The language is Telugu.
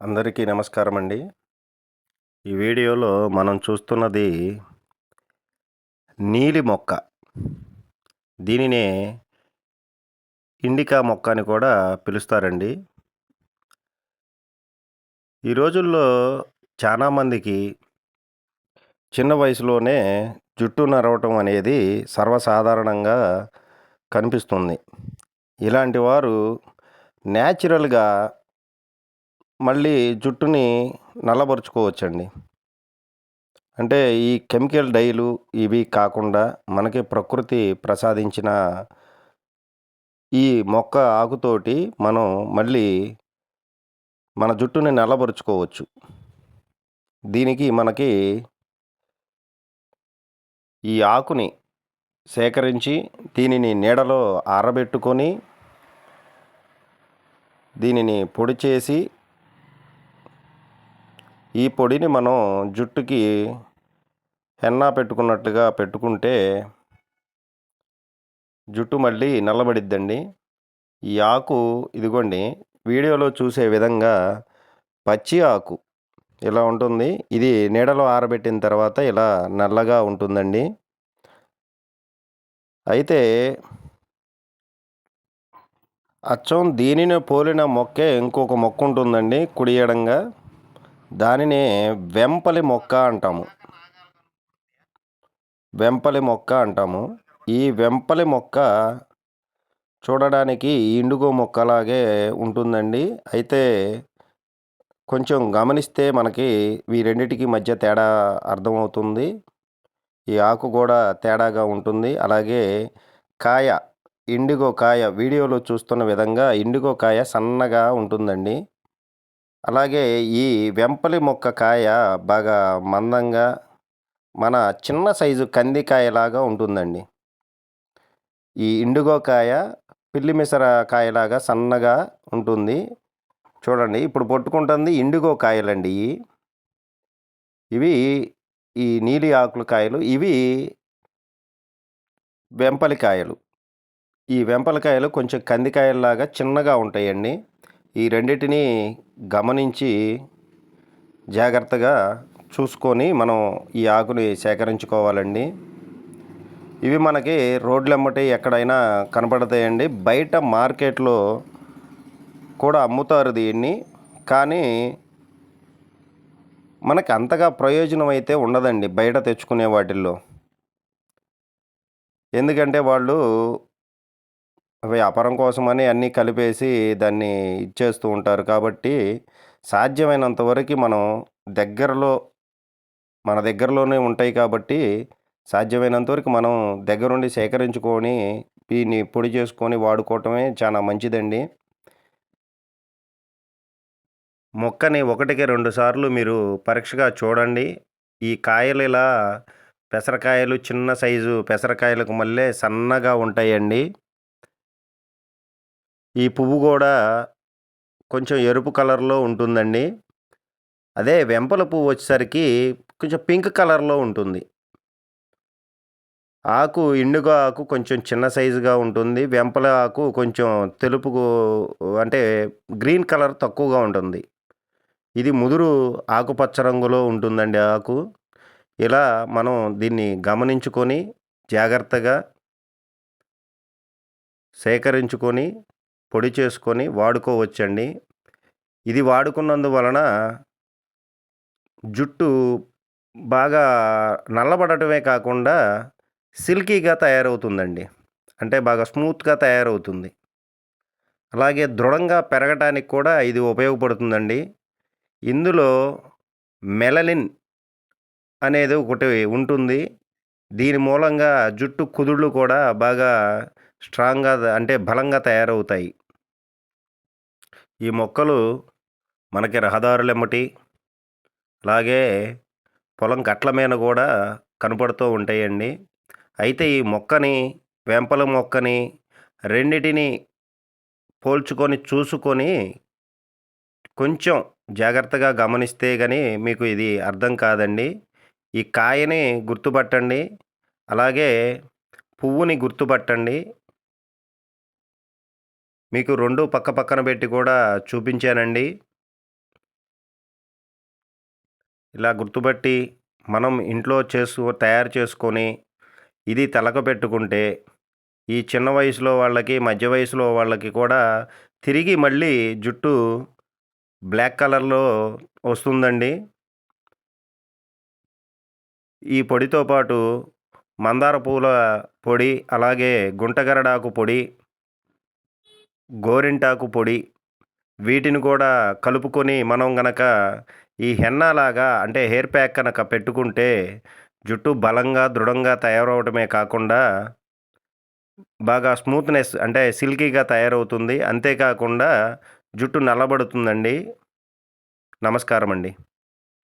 అందరికీ నమస్కారం అండి ఈ వీడియోలో మనం చూస్తున్నది నీలి మొక్క. దీనినే ఇండికా మొక్క అని కూడా పిలుస్తారండి. ఈ రోజుల్లో చాలామందికి చిన్న వయసులోనే జుట్టు నరవటం అనేది సర్వసాధారణంగా కనిపిస్తుంది. ఇలాంటి వారు న్యాచురల్గా మళ్ళీ జుట్టుని నల్లబరుచుకోవచ్చండి. అంటే ఈ కెమికల్ డైలు ఇవి కాకుండా మనకి ప్రకృతి ప్రసాదించిన ఈ మొక్క ఆకుతోటి మనం మళ్ళీ మన జుట్టుని నల్లబరుచుకోవచ్చు. దీనికి మనకి ఈ ఆకుని సేకరించి దీనిని నీడలో ఆరబెట్టుకొని దీనిని పొడి చేసి ఈ పొడిని మనం జుట్టుకి హెన్నా పెట్టుకున్నట్టుగా పెట్టుకుంటే జుట్టు మళ్ళీ నల్లబడిద్దండి. ఈ ఆకు ఇదిగోండి వీడియోలో చూసే విధంగా పచ్చి ఆకు ఇలా ఉంటుంది. ఇది నీడలో ఆరబెట్టిన తర్వాత ఇలా నల్లగా ఉంటుందండి. అయితే అచ్చం దీనిని పోలిన మొక్కే ఇంకొక మొక్క ఉంటుందండి కుడియడంగా. దానిని వెంపలి మొక్క అంటాము. వెంపలి మొక్క అంటాము. ఈ వెంపలి మొక్క చూడడానికి ఇండుగో మొక్కలాగే ఉంటుందండి. అయితే కొంచెం గమనిస్తే మనకి ఈ రెండిటికి మధ్య తేడా అర్థమవుతుంది. ఈ ఆకు కూడా తేడాగా ఉంటుంది. అలాగే కాయ ఇండిగో కాయ వీడియోలో చూస్తున్న విధంగా ఇండిగో కాయ సన్నగా ఉంటుందండి. అలాగే ఈ వెంపలి మొక్క కాయ బాగా మందంగా మన చిన్న సైజు కందికాయలాగా ఉంటుందండి. ఈ ఇండిగో కాయ పిల్లి మిసర కాయలాగా సన్నగా ఉంటుంది. చూడండి ఇప్పుడు పట్టుకుంటుంది ఇండిగో కాయలండి ఇవి. ఈ నీలి ఆకుల కాయలు ఇవి వెంపలికాయలు ఈ వెంపలికాయలు కొంచెం కందికాయల్లాగా చిన్నగా ఉంటాయండి. ఈ రెండింటిని గమనించి జాగ్రత్తగా చూసుకొని మనం ఈ ఆకుని సేకరించుకోవాలండి. ఇవి మనకి రోడ్లెమ్మటి ఎక్కడైనా కనపడతాయండి. బయట మార్కెట్లో కూడా అమ్ముతారు దీన్ని. కానీ మనకి అంతగా ప్రయోజనం అయితే ఉండదండి బయట తెచ్చుకునే వాటిల్లో. ఎందుకంటే వాళ్ళు వ్యాపారం కోసమని అన్నీ కలిపేసి దాన్ని ఇచ్చేస్తూ ఉంటారు. కాబట్టి సాధ్యమైనంత వరకు మనం దగ్గరలో మన దగ్గరలోనే ఉంటాయి కాబట్టి సాధ్యమైనంత వరకు మనం దగ్గరుండి సేకరించుకొని దీన్ని పొడి చేసుకొని వాడుకోవటమే చాలా మంచిదండి. మొక్కని ఒకటికి రెండు సార్లు మీరు పరీక్షగా చూడండి. ఈ కాయలు ఇలా పెసరకాయలు చిన్న సైజు పెసరకాయలకు మళ్ళీ సన్నగా ఉంటాయండి. ఈ పువ్వు కూడా కొంచెం ఎరుపు కలర్లో ఉంటుందండి. అదే వెంపల పువ్వు వచ్చేసరికి కొంచెం పింక్ కలర్లో ఉంటుంది. ఆకు ఇండుగా ఆకు కొంచెం చిన్న సైజుగా ఉంటుంది. వెంపల ఆకు కొంచెం తెలుపు అంటే గ్రీన్ కలర్ తక్కువగా ఉంటుంది. ఇది ముదురు ఆకుపచ్చ రంగులో ఉంటుందండి ఆకు. ఇలా మనం దీన్ని గమనించుకొని జాగ్రత్తగా సేకరించుకొని పొడి చేసుకొని వాడుకోవచ్చండి. ఇది వాడుకున్నందువలన జుట్టు బాగా నల్లబడటమే కాకుండా సిల్కీగా తయారవుతుందండి. అంటే బాగా స్మూత్గా తయారవుతుంది. అలాగే దృఢంగా పెరగటానికి కూడా ఇది ఉపయోగపడుతుందండి. ఇందులో మెలలిన్ అనేది ఒకటి ఉంటుంది. దీని మూలంగా జుట్టు కుదుళ్ళు కూడా బాగా స్ట్రాంగ్గా అంటే బలంగా తయారవుతాయి. ఈ మొక్కలు మనకి రహదారులెమ్మటి అలాగే పొలం గట్ల మీద కూడా కనపడుతూ ఉంటాయండి. అయితే ఈ మొక్కని వెంపల మొక్కని రెండిటిని పోల్చుకొని చూసుకొని కొంచెం జాగ్రత్తగా గమనిస్తే కానీ మీకు ఇది అర్థం కాదండి. ఈ కాయని గుర్తుపట్టండి అలాగే పువ్వుని గుర్తుపట్టండి. మీకు రెండు పక్క పక్కన పెట్టి కూడా చూపించానండి. ఇలా గుర్తుపట్టి మనం ఇంట్లో చేసు తయారు చేసుకొని ఇది తలకు పెట్టుకుంటే ఈ చిన్న వయసులో వాళ్ళకి మధ్య వయసులో వాళ్ళకి కూడా తిరిగి మళ్ళీ జుట్టు బ్లాక్ కలర్లో వస్తుందండి. ఈ పొడితో పాటు మందార పూల పొడి అలాగే గుంటగరడాకు పొడి గోరింటాకు పొడి వీటిని కూడా కలుపుకొని మనం గనక ఈ హెన్నాలాగా అంటే హెయిర్ ప్యాక్ కనుక పెట్టుకుంటే జుట్టు బలంగా దృఢంగా తయారవడమే కాకుండా బాగా స్మూత్నెస్ అంటే సిల్కీగా తయారవుతుంది. అంతేకాకుండా జుట్టు నల్లబడుతుందండి. నమస్కారం అండి